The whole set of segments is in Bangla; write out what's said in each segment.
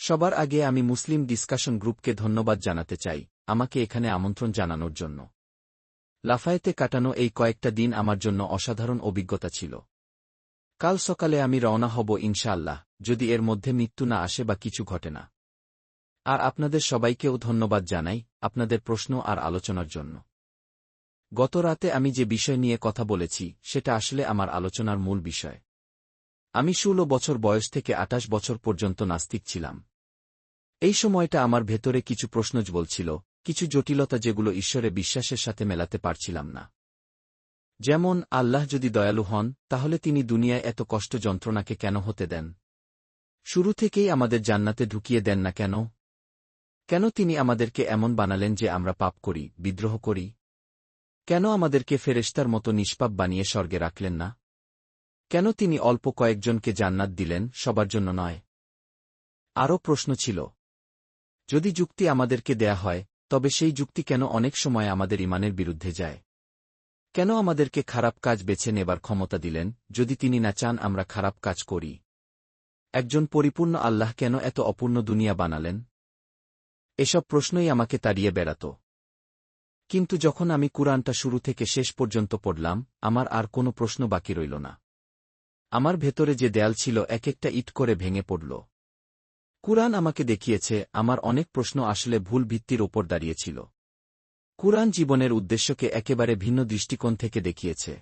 সবার আগে আমি মুসলিম ডিসকাশন গ্রুপকে ধন্যবাদ জানাতে চাই, আমাকে এখানে আমন্ত্রণ জানানোর জন্য। লাফায়েতে কাটানো এই কয়েকটা দিন আমার জন্য অসাধারণ অভিজ্ঞতা ছিল। কাল সকালে আমি রওনা হব ইনশাআল্লাহ, যদি এর মধ্যে মৃত্যু না আসে বা কিছু ঘটে না। আর আপনাদের সবাইকেও ধন্যবাদ জানাই, আপনাদের প্রশ্ন আর আলোচনার জন্য। গত রাতে আমি যে বিষয় নিয়ে কথা বলেছি, সেটা আসলে আমার আলোচনার মূল বিষয়। আমি ষোলো বছর বয়স থেকে আটাশ বছর পর্যন্ত নাস্তিক ছিলাম। এই সময়টা আমার ভেতরে কিছু প্রশ্ন বলছিল, কিছু জটিলতা যেগুলো ঈশ্বরে বিশ্বাসের সাথে মেলাতে পারছিলাম না। যেমন, আল্লাহ যদি দয়ালু হন, তাহলে তিনি দুনিয়ায় এত কষ্ট যন্ত্রণাকে কেন হতে দেন? শুরু থেকেই আমাদের জান্নাতে ঢুকিয়ে দেন না কেন? কেন তিনি আমাদেরকে এমন বানালেন যে আমরা পাপ করি, বিদ্রোহ করি? কেন আমাদেরকে ফেরেস্তার মতো নিষ্পাপ বানিয়ে স্বর্গে রাখলেন না? কেন তিনি অল্প কয়েকজনকে জান্নাত দিলেন সবার জন্য নয়? আরও প্রশ্ন ছিল, যদি যুক্তি আমাদেরকে দেয়া হয়, তবে সেই যুক্তি কেন অনেক সময় আমাদের ইমানের বিরুদ্ধে যায়? কেন আমাদেরকে খারাপ কাজ বেছে নেবার ক্ষমতা দিলেন, যদি তিনি না চান আমরা খারাপ কাজ করি? একজন পরিপূর্ণ আল্লাহ কেন এত অপূর্ণ দুনিয়া বানালেন? এসব প্রশ্নই আমাকে তাড়িয়ে বেড়াত। কিন্তু যখন আমি কুরআনটা শুরু থেকে শেষ পর্যন্ত পড়লাম, আমার আর কোনো প্রশ্ন বাকি রইল না। আমার ভেতরে যে দেয়াল ছিল এক একটা ইট করে ভেঙে পড়ল। কুরআন আমাকে দেখিয়েছে, আমার অনেক প্রশ্ন আসলে ভুল ভিত্তির ওপর দাঁড়িয়েছিল। কুরআন জীবনের উদ্দেশ্যকে একেবারে ভিন্ন দৃষ্টিকোণ থেকে দেখিয়েছে।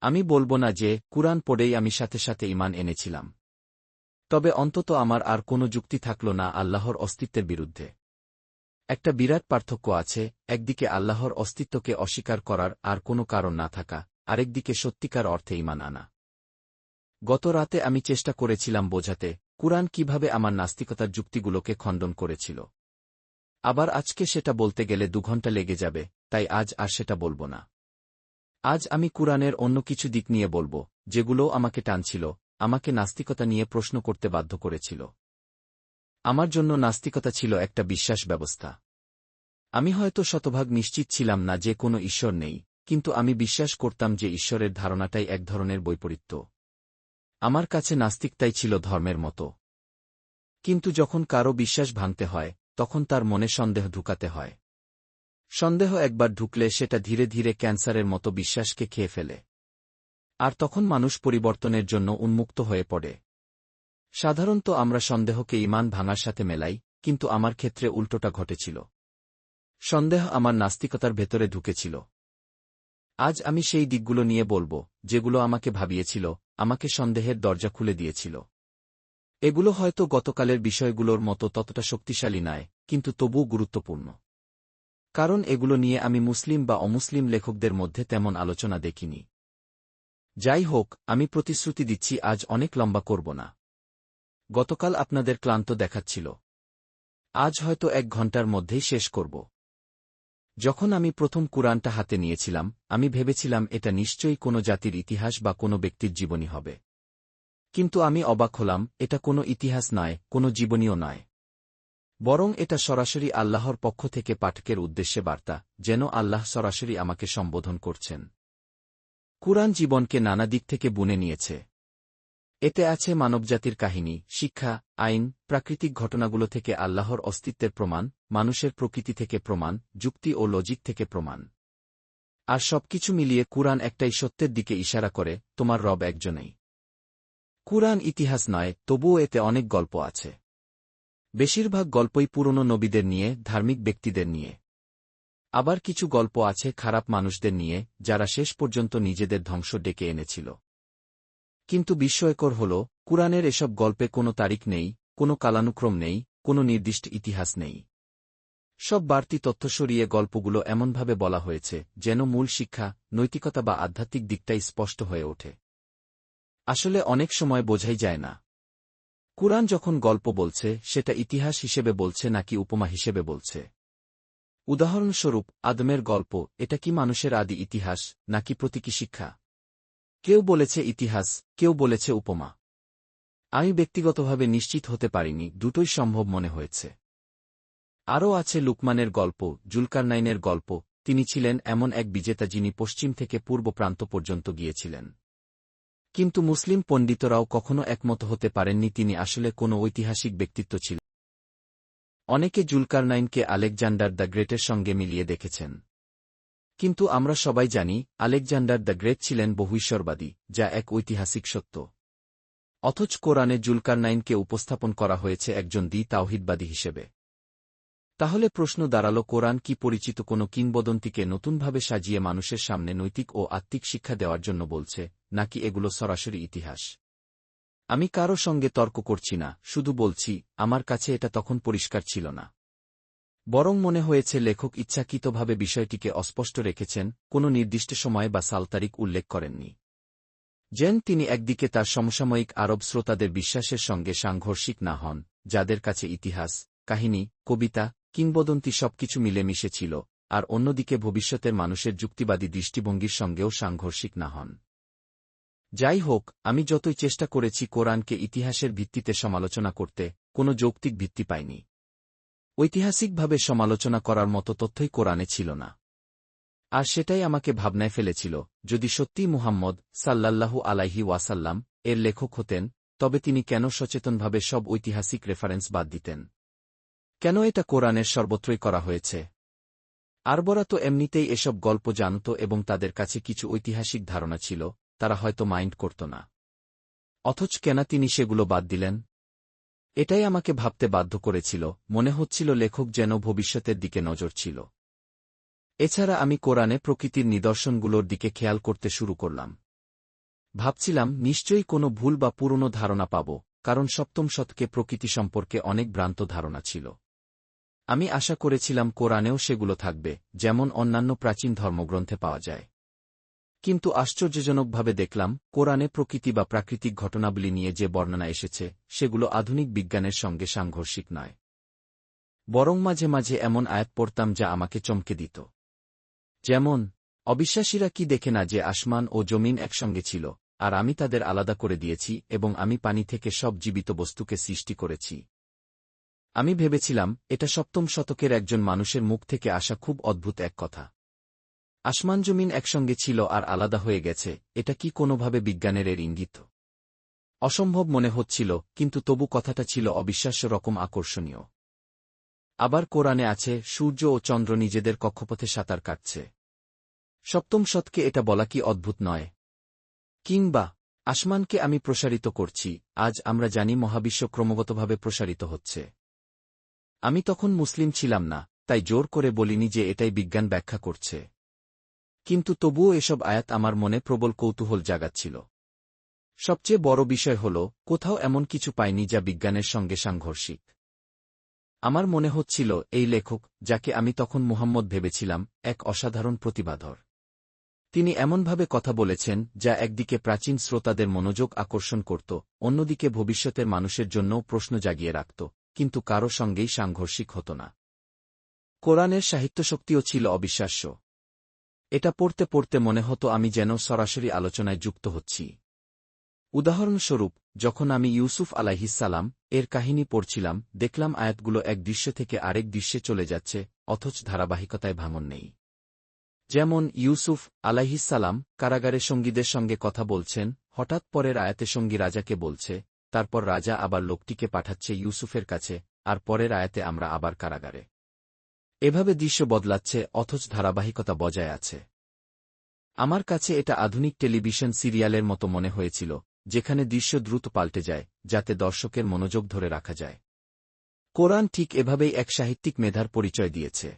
আমি বলব না যে, কুরআন পড়েই আমি সাথে সাথে ইমান এনেছিলাম। তবে অন্তত আমার আর কোনো যুক্তি থাকল না আল্লাহর অস্তিত্বের বিরুদ্ধে। একটা বিরাট পার্থক্য আছে, একদিকে আল্লাহর অস্তিত্বকে অস্বীকার করার আর কোনো কারণ না থাকা, আরেকদিকে সত্যিকার অর্থে ইমান আনা। গত রাতে আমি চেষ্টা করেছিলাম বোঝাতে, কুরআন কীভাবে আমার নাস্তিকতার যুক্তিগুলোকে খণ্ডন করেছিল। আবার আজকে সেটা বলতে গেলে দুঘণ্টা লেগে যাবে, তাই আজ আর সেটা বলব না। আজ আমি কুরআনের অন্য কিছু দিক নিয়ে বলব, যেগুলো আমাকে টানছিল, আমাকে নাস্তিকতা নিয়ে প্রশ্ন করতে বাধ্য করেছিল। আমার জন্য নাস্তিকতা ছিল একটা বিশ্বাস ব্যবস্থা। আমি হয়তো শতভাগ নিশ্চিত ছিলাম না যে কোনো ঈশ্বর নেই, কিন্তু আমি বিশ্বাস করতাম যে ঈশ্বরের ধারণাটাই এক ধরনের বৈপরীত্য। আমার কাছে নাস্তিকতাই ছিল ধর্মের মতো। কিন্তু যখন কারও বিশ্বাস ভাঙতে হয়, তখন তার মনে সন্দেহ ঢুকাতে হয়। সন্দেহ একবার ঢুকলে সেটা ধীরে ধীরে ক্যান্সারের মতো বিশ্বাসকে খেয়ে ফেলে। আর তখন মানুষ পরিবর্তনের জন্য উন্মুক্ত হয়ে পড়ে। সাধারণত আমরা সন্দেহকে ইমান ভাঙার সাথে মেলাই, কিন্তু আমার ক্ষেত্রে উল্টোটা ঘটেছিল। সন্দেহ আমার নাস্তিকতার ভেতরে ঢুকেছিল। আজ আমি সেই দিকগুলো নিয়ে বলব, যেগুলো আমাকে ভাবিয়েছিল, আমাকে সন্দেহের দরজা খুলে দিয়েছিল। এগুলো হয়তো গতকালের বিষয়গুলোর মতো ততটা শক্তিশালী নয়, কিন্তু তবুও গুরুত্বপূর্ণ। কারণ এগুলো নিয়ে আমি মুসলিম বা অমুসলিম লেখকদের মধ্যে তেমন আলোচনা দেখিনি। যাই হোক, আমি প্রতিশ্রুতি দিচ্ছি আজ অনেক লম্বা করব না। গতকাল আপনাদের ক্লান্ত দেখাচ্ছিল। আজ হয়তো এক ঘণ্টার মধ্যেই শেষ করব। যখন আমি প্রথম কুরআনটা হাতে নিয়েছিলাম, আমি ভেবেছিলাম এটা নিশ্চয়ই কোনো জাতির ইতিহাস বা কোনো ব্যক্তির জীবনী হবে। কিন্তু আমি অবাক হলাম, এটা কোনো ইতিহাস নয়, কোনো জীবনীও নয়। বরং এটা সরাসরি আল্লাহর পক্ষ থেকে পাঠকের উদ্দেশ্যে বার্তা, যেন আল্লাহ সরাসরি আমাকে সম্বোধন করছেন। কুরআন জীবনকে নানা দিক থেকে বুনে নিয়েছে। এতে আছে মানবজাতির কাহিনী, শিক্ষা, আইন, প্রাকৃতিক ঘটনাগুলো থেকে আল্লাহর অস্তিত্বের প্রমাণ, মানুষের প্রকৃতি থেকে প্রমাণ, যুক্তি ও লজিক থেকে প্রমাণ। আর সবকিছু মিলিয়ে কুরআন একটাই সত্যের দিকে ইশারা করে, তোমার রব একজনেই। কুরআন ইতিহাস নয়, তবুও এতে অনেক গল্প আছে। বেশিরভাগ গল্পই পুরনো নবীদের নিয়ে, ধার্মিক ব্যক্তিদের নিয়ে। আবার কিছু গল্প আছে খারাপ মানুষদের নিয়ে, যারা শেষ পর্যন্ত নিজেদের ধ্বংস ডেকে এনেছিল। কিন্তু বিস্ময়কর হল, কুরআনের এসব গল্পে কোনো তারিখ নেই, কোনো কালানুক্রম নেই, কোনো নির্দিষ্ট ইতিহাস নেই। সব বাড়তি তথ্য সরিয়ে গল্পগুলো এমনভাবে বলা হয়েছে, যেন মূল শিক্ষা, নৈতিকতা বা আধ্যাত্মিক দিকটাই স্পষ্ট হয়ে ওঠে। আসলে অনেক সময় বোঝাই যায় না। কুরআন যখন গল্প বলছে, সেটা ইতিহাস হিসেবে বলছে নাকি উপমা হিসেবে বলছে? উদাহরণস্বরূপ, আদমের গল্প, এটা কি মানুষের আদি ইতিহাস, নাকি প্রতীকী শিক্ষা? কেউ বলেছে ইতিহাস, কেউ বলেছে উপমা। আমি ব্যক্তিগতভাবে নিশ্চিত হতে পারিনি, দুটোই সম্ভব মনে হয়েছে। আরও আছে লুকমানের গল্প, জুলকারনাইনের গল্প, তিনি ছিলেন এমন এক বিজেতা যিনি পশ্চিম থেকে পূর্ব প্রান্ত পর্যন্ত গিয়েছিলেন। কিন্তু মুসলিম পণ্ডিতরাও কখনো একমত হতে পারেননি তিনি আসলে কোনো ঐতিহাসিক ব্যক্তিত্ব ছিলেন। অনেকে জুলকারনাইনকে আলেকজান্ডার দ্য গ্রেটের সঙ্গে মিলিয়ে দেখেছেন। কিন্তু আমরা সবাই জানি, আলেকজান্ডার দ্য গ্রেট ছিলেন বহুশ্বরবাদী যা এক ঐতিহাসিক সত্য। অথচ কোরআনে জুলকারনাইনকে উপস্থাপন করা হয়েছে একজন দ্বি তাওহিদবাদী হিসেবে। তাহলে প্রশ্ন দাঁড়াল, কোরআন কি পরিচিত কোনো কিংবদন্তিকে নতুনভাবে সাজিয়ে মানুষের সামনে নৈতিক ও আত্মিক শিক্ষা দেওয়ার জন্য বলছে, নাকি এগুলো সরাসরি ইতিহাস? আমি কারও সঙ্গে তর্ক করছি না, শুধু বলছি, আমার কাছে এটা তখন পরিষ্কার ছিল না। বরং মনে হয়েছে লেখক ইচ্ছাকৃতভাবে বিষয়টিকে অস্পষ্ট রেখেছেন, কোনো নির্দিষ্ট সময় বা সাল তারিখ উল্লেখ করেননি। যেন তিনি একদিকে তার সমসাময়িক আরব শ্রোতাদের বিশ্বাসের সঙ্গে সাংঘর্ষিক না হন, যাদের কাছে ইতিহাস, কাহিনী, কবিতা, কিংবদন্তি সবকিছু মিলেমিশে ছিল, আর অন্যদিকে ভবিষ্যতের মানুষের যুক্তিবাদী দৃষ্টিভঙ্গির সঙ্গেও সাংঘর্ষিক না হন। যাই হোক, আমি যতই চেষ্টা করেছি কোরআনকে ইতিহাসের ভিত্তিতে সমালোচনা করতে, কোনো যৌক্তিক ভিত্তি পাইনি। ঐতিহাসিকভাবে সমালোচনা করার মতো তথ্যই কোরআনে ছিল না। আর সেটাই আমাকে ভাবনায় ফেলেছিল, যদি সত্যিই মুহাম্মদ সাল্লাল্লাহু আলাইহি ওয়াসাল্লাম এর লেখক হতেন, তবে তিনি কেন সচেতনভাবে সব ঐতিহাসিক রেফারেন্স বাদ দিতেন? কেন এটা কোরআনের সর্বত্রই করা হয়েছে? আরবরা তো এমনিতেই এসব গল্প জানত এবং তাদের কাছে কিছু ঐতিহাসিক ধারণা ছিল, তারা হয়তো মাইন্ড করত না। অথচ কেনা তিনি সেগুলো বাদ দিলেন? এটাই আমাকে ভাবতে বাধ্য করেছিল, মনে হচ্ছিল লেখক যেন ভবিষ্যতের দিকে নজর ছিল। এছাড়া আমি কোরআনে প্রকৃতির নিদর্শনগুলোর দিকে খেয়াল করতে শুরু করলাম। ভাবছিলাম, নিশ্চয়ই কোনো ভুল বা পুরনো ধারণা পাব, কারণ সপ্তম শতকে প্রকৃতি সম্পর্কে অনেক ভ্রান্ত ধারণা ছিল। আমি আশা করেছিলাম কোরআনেও সেগুলো থাকবে, যেমন অন্যান্য প্রাচীন ধর্মগ্রন্থে পাওয়া যায়। কিন্তু আশ্চর্যজনকভাবে দেখলাম, কোরআনে প্রকৃতি বা প্রাকৃতিক ঘটনাবলী নিয়ে যে বর্ণনা এসেছে, সেগুলো আধুনিক বিজ্ঞানের সঙ্গে সাংঘর্ষিক নয়। বরং মাঝে মাঝে এমন আয়াত পড়তাম যা আমাকে চমকে দিত। যেমন, অবিশ্বাসীরা কি দেখে না যে আসমান ও জমিন একসঙ্গে ছিল, আর আমি তাদের আলাদা করে দিয়েছি এবং আমি পানি থেকে সব জীবিত বস্তুকে সৃষ্টি করেছি আমি ভেবেছিলাম, এটা সপ্তম শতকের একজন মানুষের মুখ থেকে আসা খুব অদ্ভুত এক কথা। আসমান জমিন একসঙ্গে ছিল আর আলাদা হয়ে গেছে, এটা কি কোনোভাবে বিজ্ঞানের এর ইঙ্গিত? অসম্ভব মনে হচ্ছিল, কিন্তু তবু কথাটা ছিল অবিশ্বাস্য রকম আকর্ষণীয়। আবার কোরআনে আছে, সূর্য ও চন্দ্র নিজেদের কক্ষপথে সাঁতার কাটছে। সপ্তম শতকে এটা বলা কি অদ্ভুত নয়? কিংবা, আসমানকে আমি প্রসারিত করছি, আজ আমরা জানি মহাবিশ্ব ক্রমাগতভাবে প্রসারিত হচ্ছে। আমি তখন মুসলিম ছিলাম না, তাই জোর করে বলিনি যে এটাই বিজ্ঞান ব্যাখ্যা করছে। কিন্তু তবুও এসব আয়াত আমার মনে প্রবল কৌতূহল জাগাচ্ছিল। সবচেয়ে বড় বিষয় হল, কোথাও এমন কিছু পাইনি যা বিজ্ঞানের সঙ্গে সাংঘর্ষিক। আমার মনে হচ্ছিল, এই লেখক, যাকে আমি তখন মুহাম্মদ ভেবেছিলাম, এক অসাধারণ প্রতিবাধর তিনি এমনভাবে কথা বলেছেন, যা একদিকে প্রাচীন শ্রোতাদের মনোযোগ আকর্ষণ করত, অন্যদিকে ভবিষ্যতের মানুষের জন্যও প্রশ্ন জাগিয়ে রাখত, কিন্তু কারও সঙ্গেই সাংঘর্ষিক হত না। কোরআনের সাহিত্যশক্তিও ছিল অবিশ্বাস্য। এটা পড়তে পড়তে মনে হতো আমি যেন সরাসরি আলোচনায় যুক্ত হচ্ছি। উদাহরণস্বরূপ, যখন আমি ইউসুফ আলাহিসাল্লাম এর কাহিনী পড়ছিলাম, দেখলাম আয়াতগুলো এক দৃশ্য থেকে আরেক দৃশ্যে চলে যাচ্ছে, অথচ ধারাবাহিকতায় ভাঙন নেই। যেমন ইউসুফ আলাহিসাল্লাম কারাগারে সঙ্গীদের সঙ্গে কথা বলছেন, হঠাৎ পরের আয়াতে সঙ্গী রাজাকে বলছে, তারপর রাজা আবার লোকটিকে পাঠাচ্ছে ইউসুফের কাছে, আর পরের আয়াতে আমরা আবার কারাগারে। এভাবে দৃশ্য বদলাচ্ছে, অথচ ধারাবাহিকতা বজায় আছে। আমার কাছে এটা আধুনিক টেলিভিশন সিরিয়ালের মতো মনে হয়েছিল, যেখানে দৃশ্য দ্রুত পাল্টে যায়, যাতে দর্শকের মনোযোগ ধরে রাখা যায়। কোরআন ঠিক এভাবেই এক সাহিত্যিক মেধার পরিচয় দিয়েছে।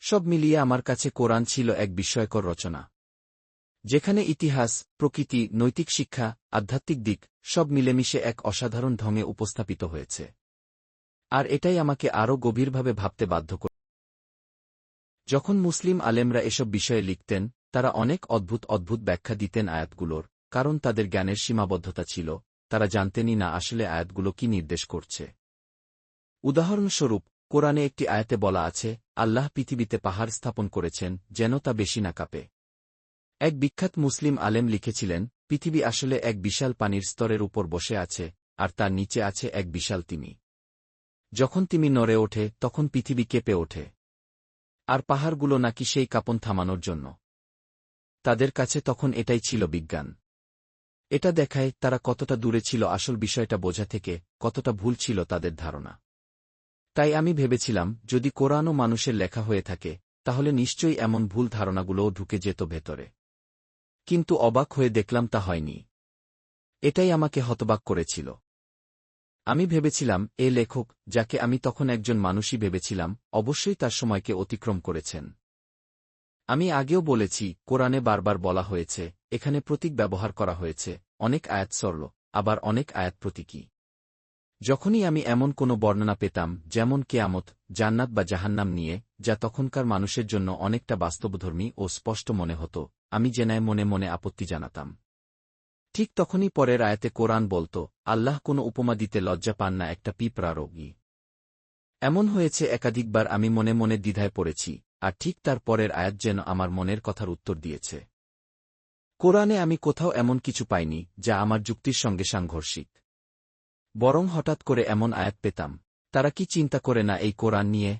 সব মিলিয়ে আমার কাছে কোরআন ছিল এক বিস্ময়কর রচনা। যেখানে ইতিহাস, প্রকৃতি, নৈতিক শিক্ষা, আধ্যাত্মিক দিক, সব মিলেমিশে এক অসাধারণ ঢঙে উপস্থাপিত হয়েছে। আর এটাই আমাকে আরও গভীরভাবে ভাবতে বাধ্য করে। যখন মুসলিম আলেমরা এসব বিষয়ে লিখতেন, তারা অনেক অদ্ভুত অদ্ভুত ব্যাখ্যা দিতেন আয়াতগুলোর, কারণ তাদের জ্ঞানের সীমাবদ্ধতা ছিল, তারা জানতেনই না আসলে আয়াতগুলো কি নির্দেশ করছে। উদাহরণস্বরূপ, কোরআনে একটি আয়াতে বলা আছে, আল্লাহ পৃথিবীতে পাহাড় স্থাপন করেছেন, যেন তা বেশি না কাঁপে। এক বিখ্যাত মুসলিম আলেম লিখেছিলেন, পৃথিবী আসলে এক বিশাল পানির স্তরের উপর বসে আছে, আর তার নিচে আছে এক বিশাল তিমি। যখন তিমি নড়ে ওঠে, তখন পৃথিবী কেঁপে ওঠে। আর পাহাড়গুলো নাকি সেই কাপন থামানোর জন্য। তাদের কাছে তখন এটাই ছিল বিজ্ঞান। এটা দেখায় তারা কতটা দূরে ছিল আসল বিষয়টা বোঝা থেকে, কতটা ভুল ছিল তাদের ধারণা। তাই আমি ভেবেছিলাম, যদি কোরআনও মানুষের লেখা হয়ে থাকে, তাহলে নিশ্চয়ই এমন ভুল ধারণাগুলোও ঢুকে যেত ভেতরে। কিন্তু অবাক হয়ে দেখলাম তা হয়নি। এটাই আমাকে হতবাক করেছিল। আমি ভেবেছিলাম, এ লেখক, যাকে আমি তখন একজন মানুষই ভেবেছিলাম, অবশ্যই তার সময়কে অতিক্রম করেছেন। আমি আগেও বলেছি, কোরআনে বারবার বলা হয়েছে, এখানে প্রতীক ব্যবহার করা হয়েছে, অনেক আয়াত সরল, আবার অনেক আয়াত প্রতীকী। যখনই আমি এমন কোনো বর্ণনা পেতাম, যেমন কেয়ামত, জান্নাত বা জাহান্নাম নিয়ে, যা তখনকার মানুষের জন্য অনেকটা বাস্তবধর্মী ও স্পষ্ট মনে হতো, আমি জেনায় মনে মনে আপত্তি জানাতাম। ঠিক তখনই পরের আয়াতে কোরআন বলত, আল্লাহ কোনো উপমা দিতে লজ্জা পান না একটা পিঁপড়া রোগী। এমন হয়েছে একাধিকবার আমি মনে মনে দ্বিধায় পড়েছি, আর ঠিক তার পরের আয়াত যেন আমার মনের কথার উত্তর দিয়েছে। কোরআনে আমি কোথাও এমন কিছু পাইনি, যা আমার যুক্তির সঙ্গে সাংঘর্ষিক। বরং হঠাৎ করে এমন আয়াত পেতাম, তারা কি চিন্তা করে না এই কোরআন নিয়ে?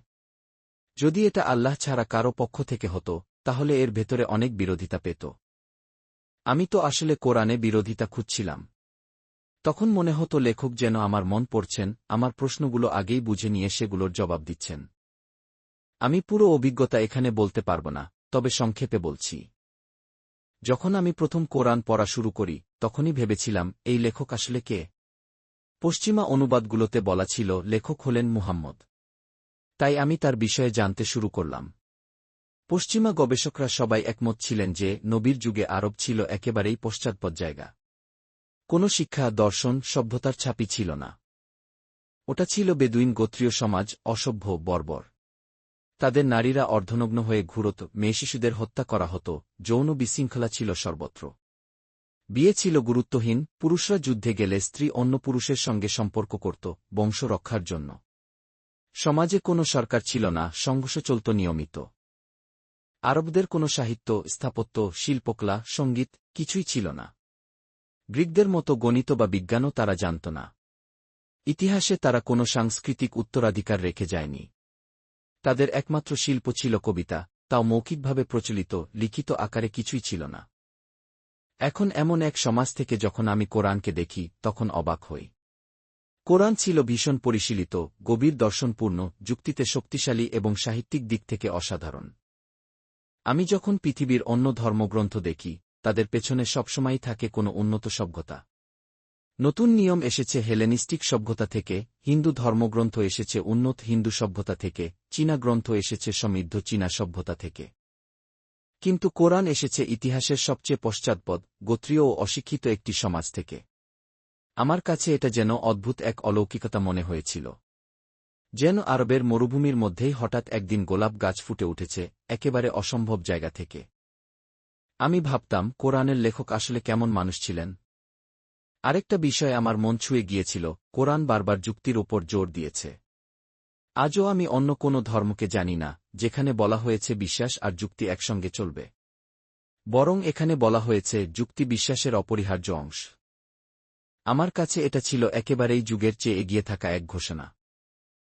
যদি এটা আল্লাহ ছাড়া কারও পক্ষ থেকে হতো, তাহলে এর ভেতরে অনেক বিরোধিতা পেত। আমি তো আসলে কোরআনে বিরোধিতা খুঁজছিলাম। তখন মনে হতো লেখক যেন আমার মন পড়ছেন, আমার প্রশ্নগুলো আগেই বুঝে নিয়ে সেগুলোর জবাব দিচ্ছেন। আমি পুরো অভিজ্ঞতা এখানে বলতে পারব না, তবে সংক্ষেপে বলছি। যখন আমি প্রথম কোরআন পড়া শুরু করি, তখনই ভেবেছিলাম, এই লেখক আসলে কে? পশ্চিমা অনুবাদগুলোতে বলা ছিল, লেখক হলেন মুহাম্মদ। তাই আমি তার বিষয়ে জানতে শুরু করলাম। পশ্চিমা গবেষকরা সবাই একমত ছিলেন যে নবীর যুগে আরব ছিল একেবারেই পশ্চাৎপদ জায়গা। কোনো শিক্ষা, দর্শন, সভ্যতার ছাপি ছিল না। ওটা ছিল বেদুইন গোত্রীয় সমাজ, অসভ্য, বর্বর। তাদের নারীরা অর্ধনগ্ন হয়ে ঘুরত, মেয়ে শিশুদের হত্যা করা হতো, যৌন বিশৃঙ্খলা ছিল সর্বত্র। বিয়ে ছিল গুরুত্বহীন, পুরুষরা যুদ্ধে গেলে স্ত্রী অন্য পুরুষের সঙ্গে সম্পর্ক করত, বংশ রক্ষার জন্য। সমাজে কোনো সরকার ছিল না, সংঘর্ষ চলত নিয়মিত। আরবদের কোনো সাহিত্য, স্থাপত্য, শিল্পকলা, সংগীত কিছুই ছিল না। গ্রিকদের মতো গণিত বা বিজ্ঞানও তারা জানত না। ইতিহাসে তারা কোনো সাংস্কৃতিক উত্তরাধিকার রেখে যায়নি। তাদের একমাত্র শিল্প ছিল কবিতা, তাও মৌখিকভাবে প্রচলিত, লিখিত আকারে কিছুই ছিল না। এখন এমন এক সমাজ থেকে যখন আমি কোরআনকে দেখি, তখন অবাক হই। কোরআন ছিল ভীষণ পরিশীলিত, গভীর দর্শনপূর্ণ, যুক্তিতে শক্তিশালী এবং সাহিত্যিক দিক থেকে অসাধারণ। আমি যখন পৃথিবীর অন্য ধর্মগ্রন্থ দেখি, তাদের পেছনে সবসময়ই থাকে কোনো উন্নত সভ্যতা। নতুন নিয়ম এসেছে হেলেনিস্টিক সভ্যতা থেকে, হিন্দু ধর্মগ্রন্থ এসেছে উন্নত হিন্দু সভ্যতা থেকে, চীনা গ্রন্থ এসেছে সমৃদ্ধ চীনা সভ্যতা থেকে। কিন্তু কোরআন এসেছে ইতিহাসের সবচেয়ে পশ্চাৎপদ, গোত্রীয় ও অশিক্ষিত একটি সমাজ থেকে। আমার কাছে এটা যেন অদ্ভুত এক অলৌকিকতা মনে হয়েছিল। যেন আরবের মরুভূমির মধ্যেই হঠাৎ একদিন গোলাপ গাছ ফুটে উঠেছে, একেবারে অসম্ভব জায়গা থেকে। আমি ভাবতাম, কোরআনের লেখক আসলে কেমন মানুষ ছিলেন। আরেকটা বিষয় আমার মন ছুঁয়ে গিয়েছিল, কোরআন বারবার যুক্তির ওপর জোর দিয়েছে। আজও আমি অন্য কোনো ধর্মকে জানি না, যেখানে বলা হয়েছে বিশ্বাস আর যুক্তি একসঙ্গে চলবে। বরং এখানে বলা হয়েছে, যুক্তি বিশ্বাসের অপরিহার্য অংশ। আমার কাছে এটা ছিল একেবারেই যুগের চেয়ে এগিয়ে থাকা এক ঘোষণা।